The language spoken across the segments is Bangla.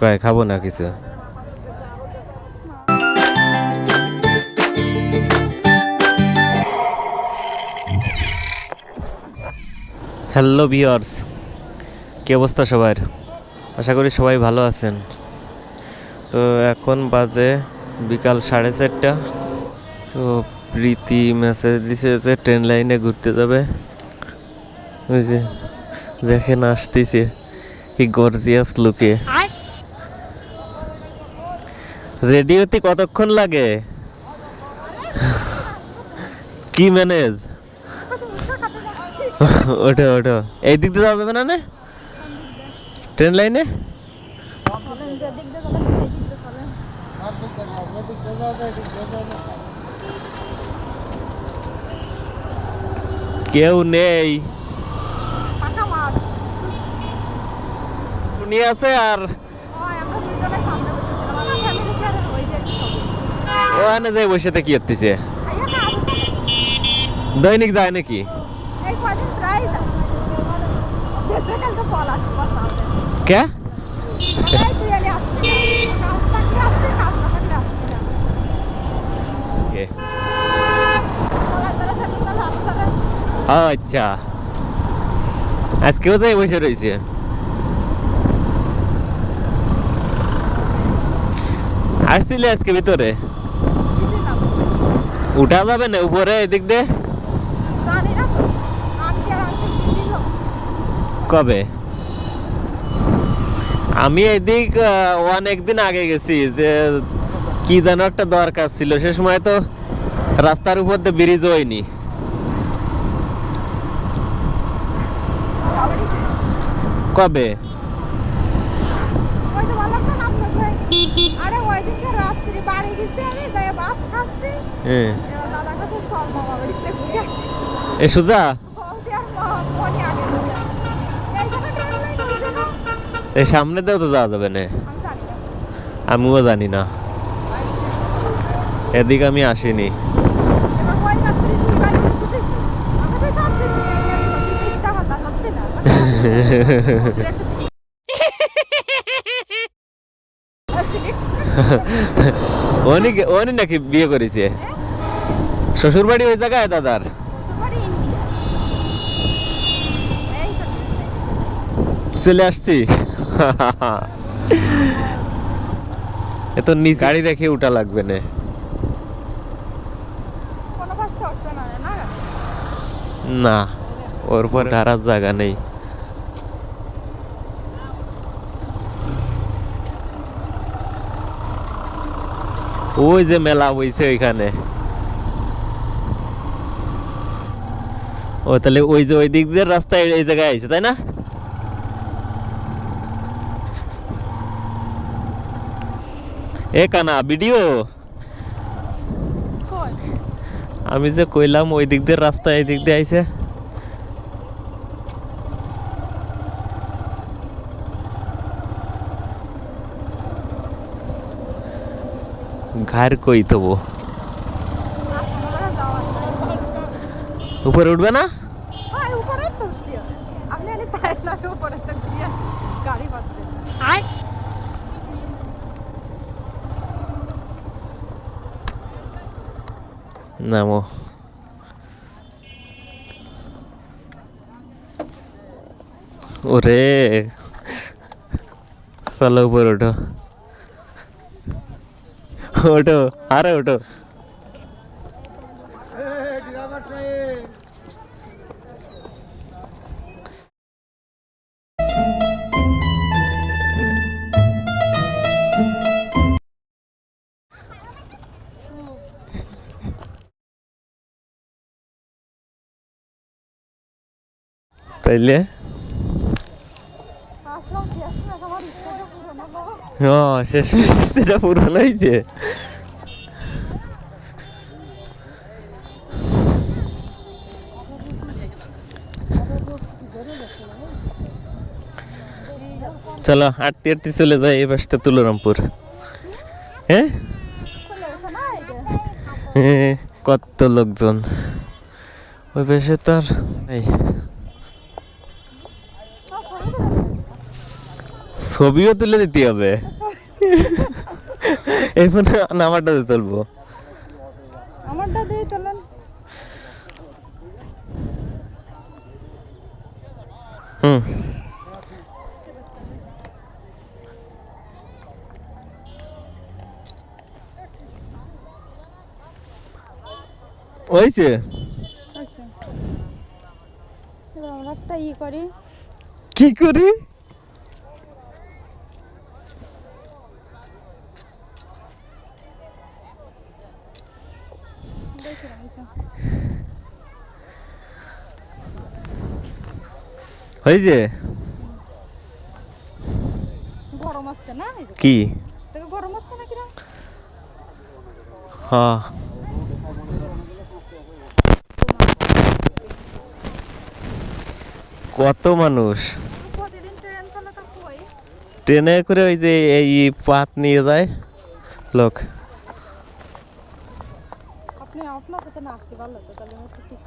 কয়, খাব না কিছু? হ্যালো বিয়ার্স কি অবস্থা সবার? আশা করি সবাই ভালো আছেন। তো এখন বাজে বিকাল সাড়ে চারটা। তো প্রীতি মেসেজ দিছে যে ট্রেন লাইনে ঘুরতে যাবে। ওই যে দেখেন, আসতেছে। কি গর্জিয়াস লুকে রেডিওতে কতক্ষণ লাগে? কি ম্যানেজ? ওঠো ওঠো। এই দিক দিয়ে যাওয়া যাবে না না? ট্রেন লাইনে? কেউ নেই। উনি আছে আর হয় আমরা দুজনে সামনে বসেছিলাম আমার ফ্যামিলি কে ওই যে ওখানে যাই বসে কি করতেছে? দৈনিক যায় নাকি? কে? আচ্ছা। আজকেও যাই বসে রয়েছে। আসছিলে আজকে ভিতরে? উঠা যাবে না, উপরে, এদিক দিয়ে? কবে? আমি এদিক অনেক দিন আগে গেছি, যে কি যেন একটা দরকার ছিল। সে সময় তো রাস্তার উপর দিয়ে ব্রিজ হয়নি। কবে ওই তো বললাম না নাম লিখে আরে ওই দিনকে রাত্রি বাড়ি গেছি আমি খাচ্ছি। হ্যাঁ দাদা কাছে চল মামা বাড়িতে ঘুরে আসি এ সুজা। এই জন্য? এই সামনে দিয়েও তো যাওয়া যাবে না। না। আমিও জানি না। এদিকে আমি আসিনি এবার ওই রাত্রি তুই বাড়ি গেছিস দেখি। আমি তো সব দিন এই এই বলছি, চিন্তা ভাবনা করতে না। নাকি বিয়ে করেছে? শ্বশুর বাড়ি ওই জায়গায় দাদার। চলে আসছি। এত নিচ গাড়ি রেখে উঠা লাগবে না? না ওর পর ধারার জায়গা নেই। ওই যে মেলা বইছে ওইখানে। ও তাহলে ওই যে ওই দিক দিয়ে রাস্তা এই- জায়গায় আইছে তাই না? এ কানা ভিডিও? আমি যে কইলাম ওই দিক দিয়ে রাস্তা এই দিক দিয়ে আইছে। ঘর কই তবু। উপরে উঠবে না উপরে তো উঠছি। আপনি এনে তাই না, উপরে তো গিয়ে গাড়ি বাজছে। নামো ওরে চলো উপরে ওঠো ওঠো আরে ওঠো তাইলে আসলাম, শেষ না, আমার ইচ্ছাটা পূরণ হলো। শেষ সেটা পূরণ হয়েছে চলো আটতে আটতে চলে যায় এই পাশটা তুলরামপুর হ্যাঁ কত লোকজন ওই পাশে তো আর ছবিও তুলে দিতে হবে। এই ফোনে নাম্বারটা দিয়ে তুলবো। আমারটা দিয়ে তোলেন। হুম। হয়েছে? আমরা একটা ই করি। কি করি দেখি না, আচ্ছা। হয়েছে? গরম আসছে না। কি? গরম আসছে না কিরম হ্যাঁ। কত মানুষ? ট্রেন করে ওই যে এই পাত নিয়ে যায়। লোক। আপনার সাথে না আসতে ভালো হতো তাহলে আমি একটু ঠিক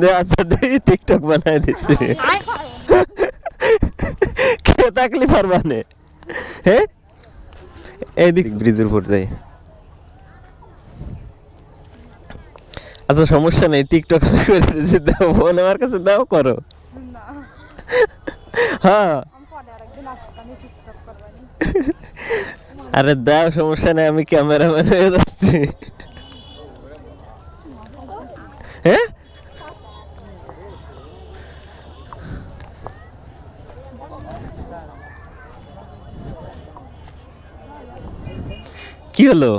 দে আচ্ছা দেখি টিকটক বানায় দিচ্ছি। কে থাকলে পারবানে হ্যাঁ এইদিক ব্রিজের উপর যাই। আচ্ছা সমস্যা নেই টিকটক করে দিচ্ছি দাও ফোন আমার কাছে দাও করো। না। হ্যাঁ আমি পরে আরেকদিন আসতাম আমি টিকটক করবানি আরে দাও, সমস্যা নেই, আমি ক্যামেরাম্যান হয়ে যাচ্ছি। হ্যাঁ? কি হলো?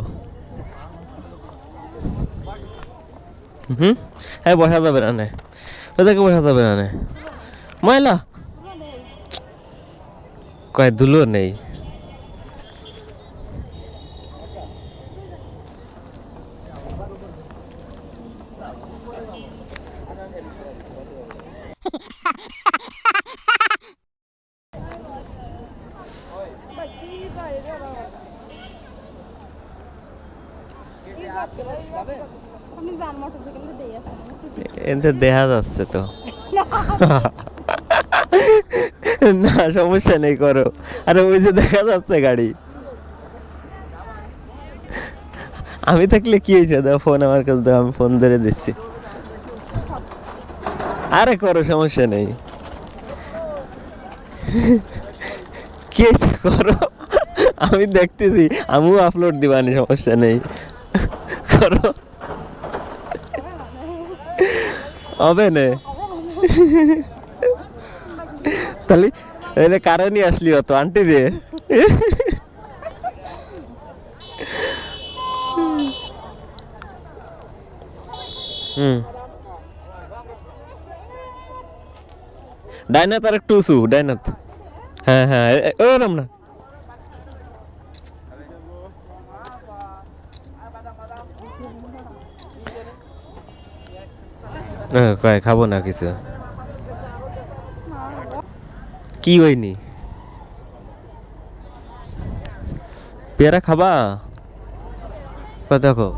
হুম? হ্যাঁ বসা যাবে না ওদেরকে বসা যাবে নে। ময়লা? কয়, ধুলো নেই কি যায় রে বাবা কি যাচ্ছে আপনি যান মোটরসাইকেলে দিয়ে আসেন আমি একটু এতে দেখা যাচ্ছে তো। না সমস্যা নেই করো। আরে ওই যে দেখা যাচ্ছে গাড়ি। আমি থাকলে কি হয়েছে? দাও ফোন আমার কাছে দাও আমি ফোন ধরে দিচ্ছি। আরে করো সমস্যা নেই। কি করো? আমি দেখতেছি আমিও আপলোড দিবানি সমস্যা নেই। করো। হবে না। তাহলে তাহলে কারণই আসলি অত, আন্টি রে? হুম। ডাইনাত আর একটু উঁচু ডাইনাত হ্যাঁ হ্যাঁ ওরম না। কয় খাব না কিছু? কি হয়নি পেয়ারা খাবা? দেখো।